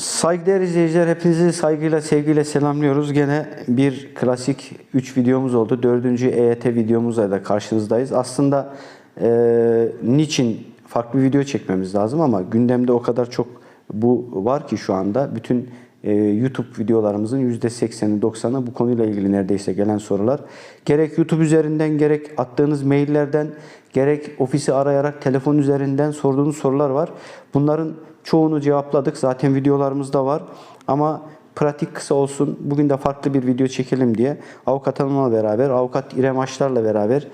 Saygıdeğer izleyiciler hepinizi saygıyla sevgiyle selamlıyoruz. Gene bir klasik 3 videomuz oldu. Dördüncü EYT videomuzla da karşınızdayız. Aslında e, niçin farklı video çekmemiz lazım ama gündemde o kadar çok bu var ki şu anda. Bütün e, YouTube videolarımızın %80'i 90'ı bu konuyla ilgili neredeyse gelen sorular. Gerek YouTube üzerinden gerek attığınız maillerden gerek ofisi arayarak telefon üzerinden sorduğunuz sorular var. Bunların çoğunu cevapladık. Zaten videolarımızda var. Ama pratik kısa olsun. Bugün de farklı bir video çekelim diye avukat hanımla beraber, avukat İrem Aşlar'la beraber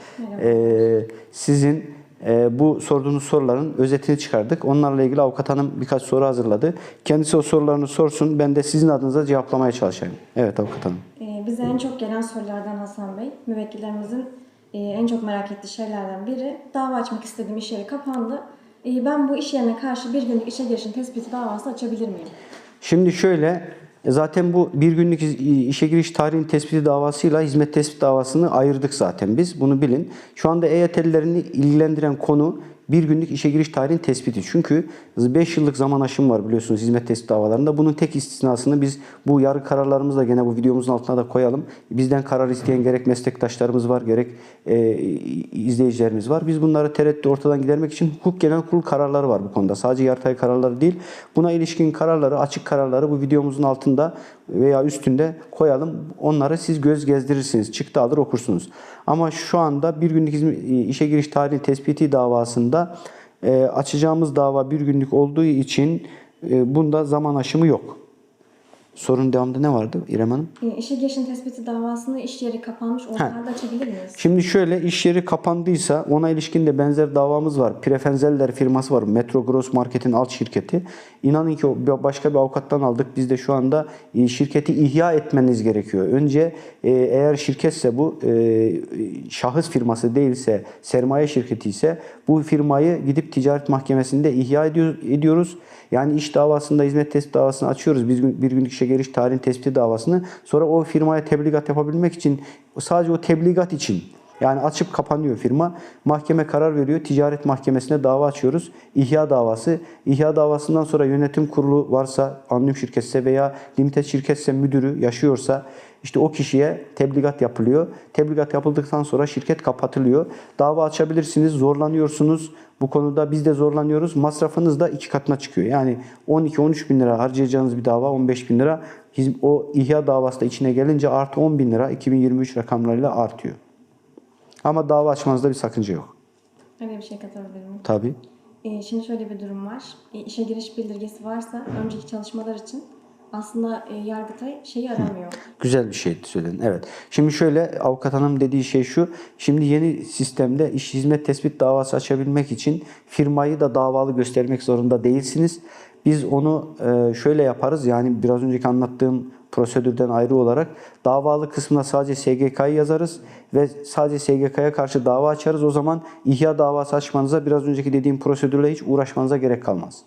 e, sizin e, bu sorduğunuz soruların özetini çıkardık. Onlarla ilgili avukat hanım birkaç soru hazırladı. Kendisi o sorularını sorsun. Ben de sizin adınıza cevaplamaya çalışayım. Evet avukat hanım. Ee, Bize en çok gelen sorulardan Hasan Bey, müvekkillerimizin e, en çok merak ettiği şeylerden biri dava açmak istediğim iş yeri kapandı. E, Ben bu iş yerine karşı bir günlük işe girişin tespiti davası açabilir miyim? Şimdi şöyle e, zaten bu bir günlük işe giriş tarihin tespiti davasıyla hizmet tespit davasını ayırdık zaten biz. Bunu bilin. Şu anda EYT'lilerini ilgilendiren konu bir günlük işe giriş tarihin tespiti. Çünkü 5 yıllık zaman aşımı var biliyorsunuz hizmet tespit davalarında. Bunun tek istisnasını biz bu yargı kararlarımızla gene bu videomuzun altına da koyalım. Bizden karar isteyen gerek meslektaşlarımız var gerek e, izleyicilerimiz var. Biz bunları tereddüt ortadan gidermek için hukuk genel kurul kararları var bu konuda. Sadece yargıtay kararları değil. Buna ilişkin kararları, açık kararları bu videomuzun altında veya üstünde koyalım. Onları siz göz gezdirirsiniz. Çıktı alır okursunuz. Ama şu anda bir günlük hizmet- işe giriş tarihi tespiti davasında e, açacağımız dava bir günlük olduğu için e, bunda zaman aşımı yok. Sorun devamında ne vardı İrem Hanım? E, İşe girişin tespiti davasını iş yeri kapanmış ortamda açabilir miyiz? Şimdi şöyle iş yeri kapandıysa ona ilişkin de benzer davamız var. Prefenzeller firması var. Metro Gross Market'in alt şirketi. İnanın ki başka bir avukattan aldık. Biz de şu anda e, şirketi ihya etmeniz gerekiyor. Önce e, eğer şirketse bu e, şahıs firması değilse sermaye şirketi ise bu firmayı gidip ticaret mahkemesinde ihya ediyor- ediyoruz. Yani iş davasında hizmet tespit davasını açıyoruz. Biz bir günlük işe giriş tarihin tespiti davasını. Sonra o firmaya tebligat yapabilmek için sadece o tebligat için yani açıp kapanıyor firma. Mahkeme karar veriyor. Ticaret mahkemesine dava açıyoruz. İhya davası. İhya davasından sonra yönetim kurulu varsa, anonim şirketse veya limited şirketse müdürü yaşıyorsa işte o kişiye tebligat yapılıyor. Tebligat yapıldıktan sonra şirket kapatılıyor. Dava açabilirsiniz, zorlanıyorsunuz. Bu konuda biz de zorlanıyoruz. Masrafınız da iki katına çıkıyor. Yani 12-13 bin lira harcayacağınız bir dava 15 bin lira. O ihya davası da içine gelince artı 10 bin lira 2023 rakamlarıyla artıyor. Ama dava açmanızda bir sakınca yok. Öyle bir şey katabilir miyim? Tabii. E, Şimdi şöyle bir durum var. E, İşe giriş bildirgesi varsa önceki çalışmalar için aslında e, Yargıtay şeyi aramıyor. Güzel bir şey söyledin. Evet. Şimdi şöyle avukat hanım dediği şey şu. Şimdi yeni sistemde iş hizmet tespit davası açabilmek için firmayı da davalı göstermek zorunda değilsiniz. Biz onu e, şöyle yaparız. Yani biraz önceki anlattığım prosedürden ayrı olarak davalı kısmına sadece SGK'yı yazarız ve sadece SGK'ya karşı dava açarız. O zaman ihya davası açmanıza biraz önceki dediğim prosedürle hiç uğraşmanıza gerek kalmaz.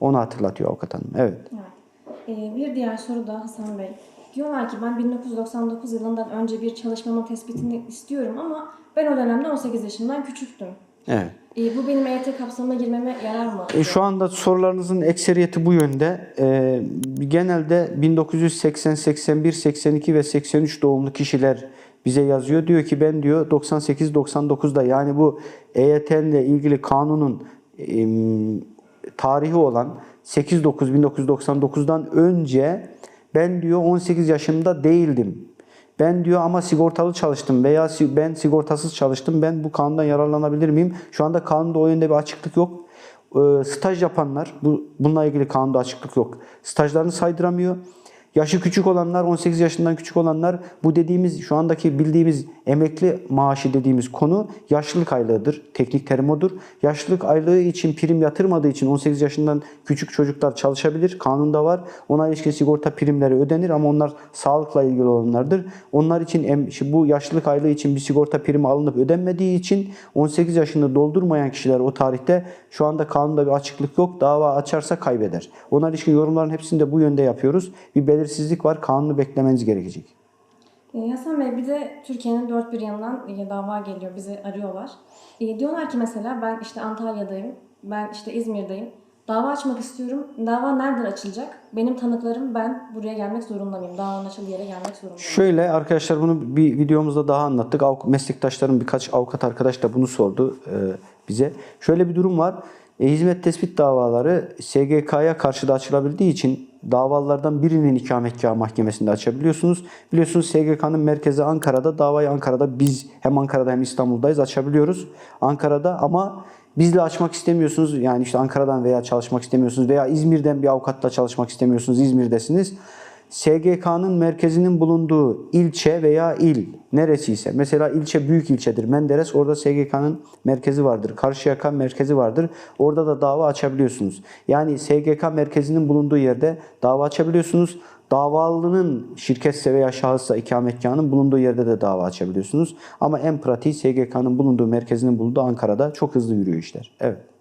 Onu hatırlatıyor avukat hanım. Evet. Evet. Ee, bir diğer soru da Hasan Bey. Diyorlar ki ben 1999 yılından önce bir çalışmamın tespitini istiyorum ama ben o dönemde 18 yaşından küçüktüm. Evet. Ee, bu benim EYT kapsamına girmeme yarar mı? E, şu anda sorularınızın ekseriyeti bu yönde. E, genelde 1980, 81, 82 ve 83 doğumlu kişiler bize yazıyor. Diyor ki ben diyor 98-99'da yani bu EYT ile ilgili kanunun e, tarihi olan 8-9-1999'dan önce ben diyor 18 yaşımda değildim. Ben diyor ama sigortalı çalıştım veya ben sigortasız çalıştım. Ben bu kanundan yararlanabilir miyim? Şu anda kanunda o yönde bir açıklık yok. Ee, staj yapanlar, bu, bununla ilgili kanunda açıklık yok. Stajlarını saydıramıyor. Yaşı küçük olanlar, 18 yaşından küçük olanlar bu dediğimiz şu andaki bildiğimiz emekli maaşı dediğimiz konu yaşlılık aylığıdır. Teknik terim odur. Yaşlılık aylığı için prim yatırmadığı için 18 yaşından küçük çocuklar çalışabilir. Kanunda var. Ona ilişkin sigorta primleri ödenir ama onlar sağlıkla ilgili olanlardır. Onlar için bu yaşlılık aylığı için bir sigorta primi alınıp ödenmediği için 18 yaşını doldurmayan kişiler o tarihte şu anda kanunda bir açıklık yok. Dava açarsa kaybeder. Ona ilişkin yorumların hepsini de bu yönde yapıyoruz. Bir belirsizlik var. Kanunu beklemeniz gerekecek. Hasan Bey bir de Türkiye'nin dört bir yanından e, dava geliyor. Bizi arıyorlar. Ee, diyorlar ki mesela ben işte Antalya'dayım. Ben işte İzmir'deyim. Dava açmak istiyorum. Dava nereden açılacak? Benim tanıklarım ben buraya gelmek zorunda mıyım? Davanın açıldığı yere gelmek zorunda mıyım? Şöyle arkadaşlar bunu bir videomuzda daha anlattık. Meslektaşlarım birkaç avukat arkadaş da bunu sordu e, bize. Şöyle bir durum var. E, hizmet tespit davaları SGK'ya karşı da açılabildiği için davalardan birinin ikametgahı mahkemesinde açabiliyorsunuz. Biliyorsunuz SGK'nın merkezi Ankara'da. Davayı Ankara'da biz hem Ankara'da hem İstanbul'dayız açabiliyoruz. Ankara'da ama bizle açmak istemiyorsunuz. Yani işte Ankara'dan veya çalışmak istemiyorsunuz veya İzmir'den bir avukatla çalışmak istemiyorsunuz. İzmir'desiniz. SGK'nın merkezinin bulunduğu ilçe veya il neresiyse mesela ilçe büyük ilçedir Menderes orada SGK'nın merkezi vardır. Karşıyaka merkezi vardır. Orada da dava açabiliyorsunuz. Yani SGK merkezinin bulunduğu yerde dava açabiliyorsunuz. Davalının şirketse veya şahıssa ikametgahının bulunduğu yerde de dava açabiliyorsunuz. Ama en pratiği SGK'nın bulunduğu merkezinin bulunduğu Ankara'da çok hızlı yürüyor işler. Evet.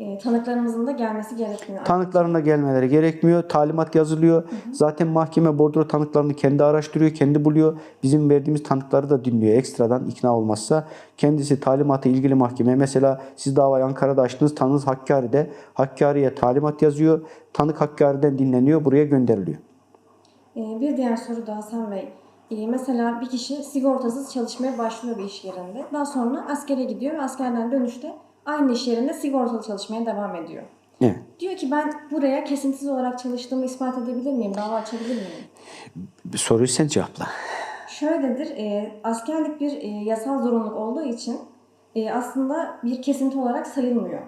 E, tanıklarımızın da gelmesi gerekmiyor. Tanıkların da gelmeleri gerekmiyor. Talimat yazılıyor. Zaten mahkeme bordro tanıklarını kendi araştırıyor, kendi buluyor. Bizim verdiğimiz tanıkları da dinliyor. Ekstradan ikna olmazsa kendisi talimatı ilgili mahkemeye mesela siz davayı Ankara'da açtınız, tanınız Hakkari'de. Hakkari'ye talimat yazıyor. Tanık Hakkari'den dinleniyor, buraya gönderiliyor. Ee, Bir diğer soru da Hasan Bey. Ee, Mesela bir kişi sigortasız çalışmaya başlıyor bir iş yerinde. Daha sonra askere gidiyor ve askerden dönüşte aynı iş yerinde sigortalı çalışmaya devam ediyor. Evet. Diyor ki ben buraya kesintisiz olarak çalıştığımı ispat edebilir miyim? Dava açabilir miyim? Soruyu sen cevapla. Şöyledir, e, askerlik bir e, yasal zorunluluk olduğu için e, aslında bir kesinti olarak sayılmıyor.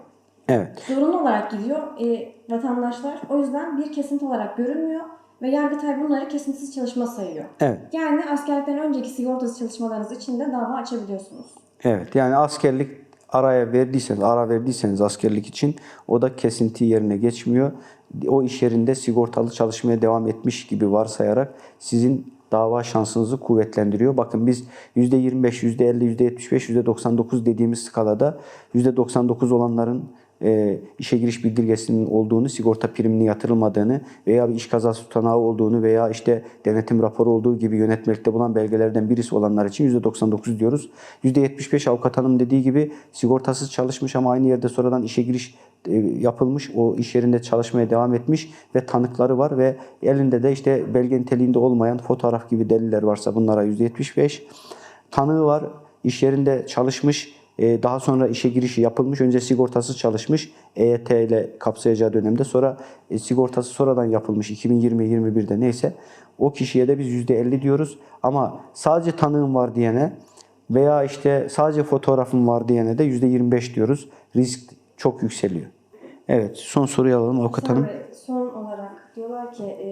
Evet. Zorunlu olarak gidiyor e, vatandaşlar. O yüzden bir kesinti olarak görünmüyor ve Yargıtay bunları kesintisiz çalışma sayıyor. Evet. Yani askerlikten önceki sigortasız çalışmalarınız için de dava açabiliyorsunuz. Evet. Yani askerlik araya verdiyseniz, ara verdiyseniz askerlik için o da kesinti yerine geçmiyor. O iş yerinde sigortalı çalışmaya devam etmiş gibi varsayarak sizin dava şansınızı kuvvetlendiriyor. Bakın biz %25, %50, %75, %99 dediğimiz skalada %99 olanların e, işe giriş bildirgesinin olduğunu, sigorta priminin yatırılmadığını veya bir iş kazası tutanağı olduğunu veya işte denetim raporu olduğu gibi yönetmelikte bulunan belgelerden birisi olanlar için %99 diyoruz. %75 avukat hanım dediği gibi sigortasız çalışmış ama aynı yerde sonradan işe giriş e, yapılmış. O iş yerinde çalışmaya devam etmiş ve tanıkları var ve elinde de işte belge niteliğinde olmayan fotoğraf gibi deliller varsa bunlara %75 tanığı var. İş yerinde çalışmış. E, Daha sonra işe girişi yapılmış. Önce sigortasız çalışmış. EYT ile kapsayacağı dönemde. Sonra e, sigortası sonradan yapılmış. 2020-21'de neyse. O kişiye de biz %50 diyoruz. Ama sadece tanığım var diyene veya işte sadece fotoğrafım var diyene de %25 diyoruz. Risk çok yükseliyor. Evet son soruyu alalım avukat hanım. Son olarak diyorlar ki e,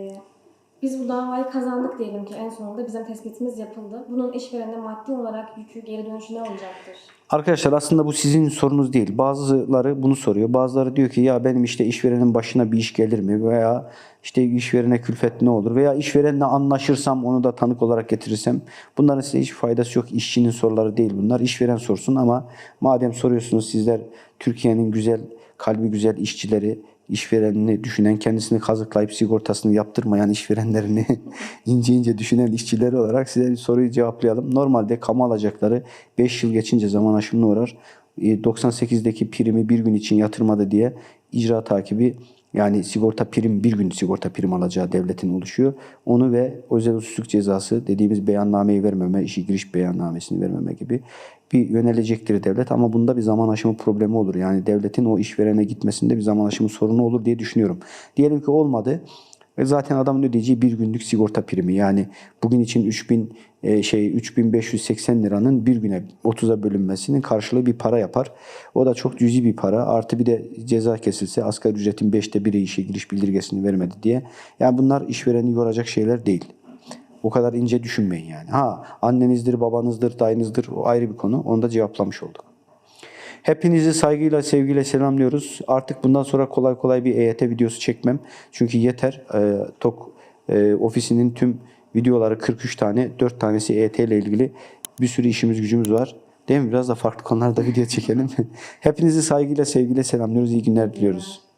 biz bu davayı kazandık diyelim ki en sonunda bizim tespitimiz yapıldı. Bunun işverene maddi olarak yükü geri dönüşü ne olacaktır? Arkadaşlar aslında bu sizin sorunuz değil. Bazıları bunu soruyor. Bazıları diyor ki ya benim işte işverenin başına bir iş gelir mi? Veya işte işverene külfet ne olur? Veya işverenle anlaşırsam onu da tanık olarak getirirsem. Bunların size hiç faydası yok. İşçinin soruları değil bunlar. İşveren sorsun ama madem soruyorsunuz sizler Türkiye'nin güzel, kalbi güzel işçileri, işverenini düşünen, kendisini kazıklayıp sigortasını yaptırmayan işverenlerini ince ince düşünen işçileri olarak size bir soruyu cevaplayalım. Normalde kamu alacakları 5 yıl geçince zaman aşımına uğrar. E, 98'deki primi bir gün için yatırmadı diye icra takibi yani sigorta prim bir gün sigorta prim alacağı devletin oluşuyor. Onu ve özel usulsüzlük cezası dediğimiz beyannameyi vermeme, işi giriş beyannamesini vermeme gibi bir yönelecektir devlet ama bunda bir zaman aşımı problemi olur. Yani devletin o işverene gitmesinde bir zaman aşımı sorunu olur diye düşünüyorum. Diyelim ki olmadı. Ve zaten adamın ödeyeceği bir günlük sigorta primi. Yani bugün için 3000 e, şey 3580 liranın bir güne 30'a bölünmesinin karşılığı bir para yapar. O da çok cüzi bir para. Artı bir de ceza kesilse asgari ücretin 5'te 1'i işe giriş bildirgesini vermedi diye. Yani bunlar işvereni yoracak şeyler değil. O kadar ince düşünmeyin yani. Ha annenizdir, babanızdır, dayınızdır o ayrı bir konu. Onu da cevaplamış olduk. Hepinizi saygıyla, sevgiyle selamlıyoruz. Artık bundan sonra kolay kolay bir EYT videosu çekmem. Çünkü yeter. Ee, TOK e, ofisinin tüm videoları 43 tane, 4 tanesi EYT ile ilgili bir sürü işimiz gücümüz var. Değil mi? Biraz da farklı konularda video çekelim. Hepinizi saygıyla, sevgiyle selamlıyoruz. İyi günler diliyoruz.